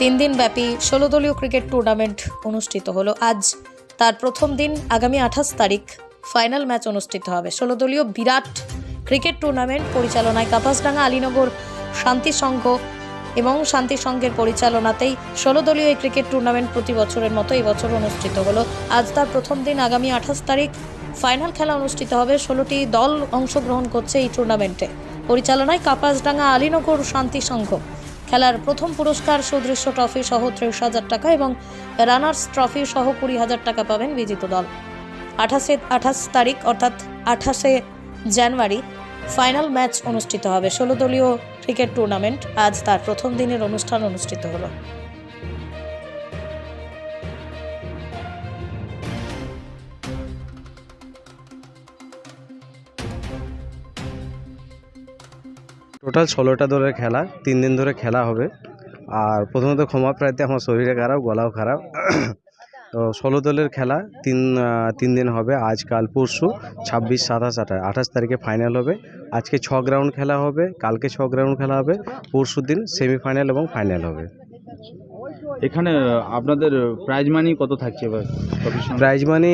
তিন দিন ব্যাপী ষোলো দলীয় ক্রিকেট টুর্নামেন্ট অনুষ্ঠিত হলো। আজ তার প্রথম দিন, আগামী আঠাশ তারিখ ফাইনাল ম্যাচ অনুষ্ঠিত হবে। ষোলো দলীয় বিরাট ক্রিকেট টুর্নামেন্ট পরিচালনায় কাপাসডাঙ্গা, আলীনগর শান্তি সংঘ এবং শান্তি সংঘের পরিচালনাতেই ষোলো দলীয় এই ক্রিকেট টুর্নামেন্ট প্রতি বছরের মতো এই বছর অনুষ্ঠিত হলো। আজ তার প্রথম দিন, আগামী আঠাশ তারিখ ফাইনাল খেলা অনুষ্ঠিত হবে। ষোলোটি দল অংশগ্রহণ করছে এই টুর্নামেন্টে। পরিচালনায় কাপাসডাঙ্গা, আলীনগর শান্তি সংঘ খেলার প্রথম পুরস্কার সুদৃশ্য ট্রফি সহ ত্রিশ হাজার টাকা এবং রানার্স ট্রফি সহ কুড়ি হাজার টাকা পাবেন বিজিত দল। আঠাশে আঠাশ তারিখ, অর্থাৎ আঠাশে জানুয়ারি, ফাইনাল ম্যাচ অনুষ্ঠিত হবে। ষোলো দলীয় ক্রিকেট টুর্নামেন্ট আজ তার প্রথম দিনের অনুষ্ঠান অনুষ্ঠিত হলো। টোটাল ষোলোটা দলের খেলা তিন দিন ধরে খেলা হবে। আর প্রথমত ক্ষমা প্রার্থী আমার শরীরে খারাপ গলাও খারাপ। তো ষোলো দলের খেলা তিন তিন দিন হবে। আজ কাল পরশু ছাব্বিশ সাতাশ আঠাশ। আঠাশ তারিখে ফাইনাল হবে। আজকে ছ গ্রাউন্ড খেলা হবে কালকে ছ গ্রাউন্ড খেলা হবে। পরশু দিন সেমিফাইনাল এবং ফাইনাল হবে। এখানে আপনাদের প্রাইজ মানি কত থাকছে এবার? প্রাইজ মানি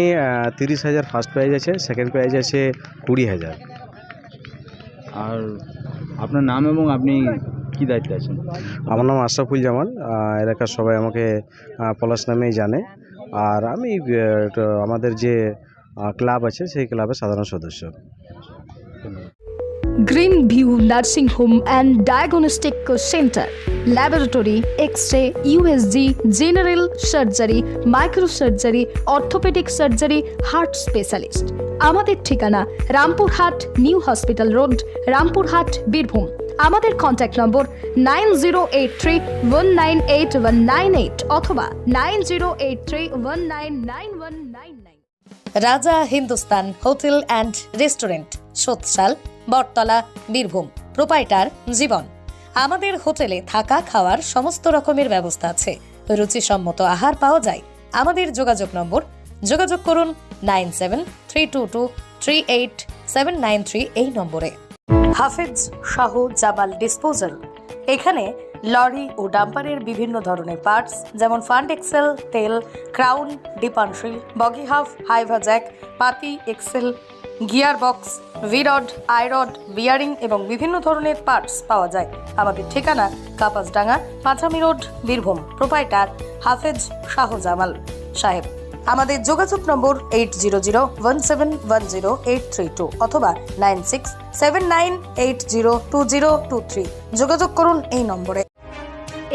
তিরিশ হাজার। ফার্স্ট প্রাইজ আছে সেকেন্ড প্রাইজ আছে কুড়ি হাজার। আর আপনার নাম এবং আপনি কি দায়িত্বে আছেন? আমার নাম আশরাফুল জামাল আহ, এলাকার সবাই আমাকে আহ, পলাশ নামেই জানে। আর আমি আহ, তো আমাদের যে ক্লাব আছে সেই ক্লাবের সাধারণ সদস্য। Green view nursing home and diagnostic centre. Laboratory X ray USG, general surgery micro surgery orthopaedic surgery, heart specialist. আমাদের ঠিকানা Rampurhat new hospital road, Rampurhat, Birbhum. আমাদের contact number nine zero eight three one nine eight one nine eight অথবা nine zero eight three one nine nine one nine. Nine Raja Hindustan hotel and restaurant Sotsal Battala, Birbhum. Proprietor Jiban. আমাদের হোটেলে থাকা খাওয়ার সমস্ত রকমের ব্যবস্থা আছে। রুচিসম্মত আহার পাওয়া যায়। আমাদের যোগাযোগ নম্বর, যোগাযোগ করুন nine seven three two two three eight seven nine three এই নম্বরে। হাফেজ শাহ জামাল ডিসপোজাল। এখানে লরি ও ডাম্পারের বিভিন্ন ধরনের পার্টস, যেমন ফান্ড এক্সেল, তেল, ক্রাউন, ডিপানশিল, বগি হাফ, হাইভা জ্যাক, পাতি, এক্সেল গিয়ার বক্স ভিরড আইরড বিয়ারিং এবং বিভিন্ন ধরনের পার্টস পাওয়া যায়। আমাদের ঠিকানা কাপাসডাঙ্গা পাঁচামি রোড, বীরভূম। প্রোপাইটার হাফেজ শাহজামাল সাহেব। আমাদের যোগাযোগ number eight zero zero one seven one zero eight three two অথবা nine six seven nine eight zero two zero two three যোগাযোগ করুন এই নম্বরে।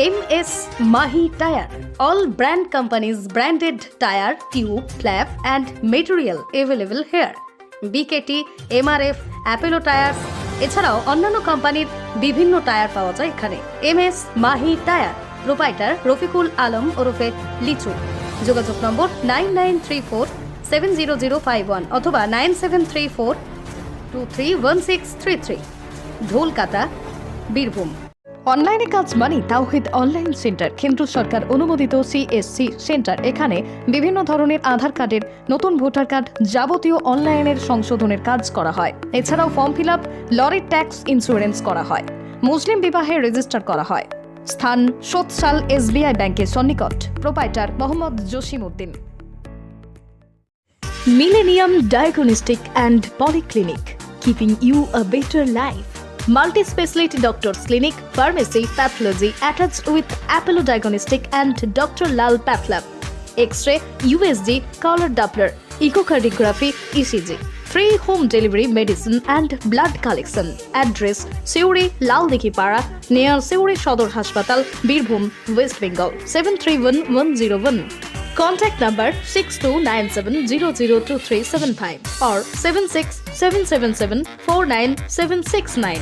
M S Mahi tyre all brand companies branded tyre tube flap and material available here BKT, MRF, Apollo tyre, এছাড়াও অন্যান্য কোম্পানির বিভিন্ন tyre পাওয়া যায় এখানে। M S Mahi tyre, proprietor, Rafikul Alam ওরফে লিচু। যোগাযোগ number nine nine three four seven zero zero five one অথবা nine seven three four two three one six three three. Dholkata, Birbhum. অনলাইনে কাজ মানে তাওহিদ অনলাইন সেন্টার। কেন্দ্র সরকার অনুমোদিত CSC centre. এখানে বিভিন্ন ধরনের আধার কার্ডের নতুন ভোটার কার্ড যাবতীয় অনলাইনের সংশোধনের কাজ করা হয়। এছাড়াও ফর্ম ফিল আপ লরির ট্যাক্স ইন্স্যুরেন্স করা হয়। মুসলিম বিবাহে রেজিস্টার করা হয়। স্থান সোৎসাল এসবিআই ব্যাংকের সন্নিকট। Proprietor Mohammad Jasim Uddin Millennium Diagnostic and keeping you a better better life. Multi-speciality doctors clinic, pharmacy, pathology attached with Apollo Diagnostic and Dr. Lal Path Lab. X-ray, USG, color Doppler, echocardiography, ECG. Free home delivery medicine and blood collection. Address: Seuri, Laldikhipara, near Seuri Shodor Hospital, Birbhum, West Bengal. 731101. Contact number 6297002375 or 76777 49769.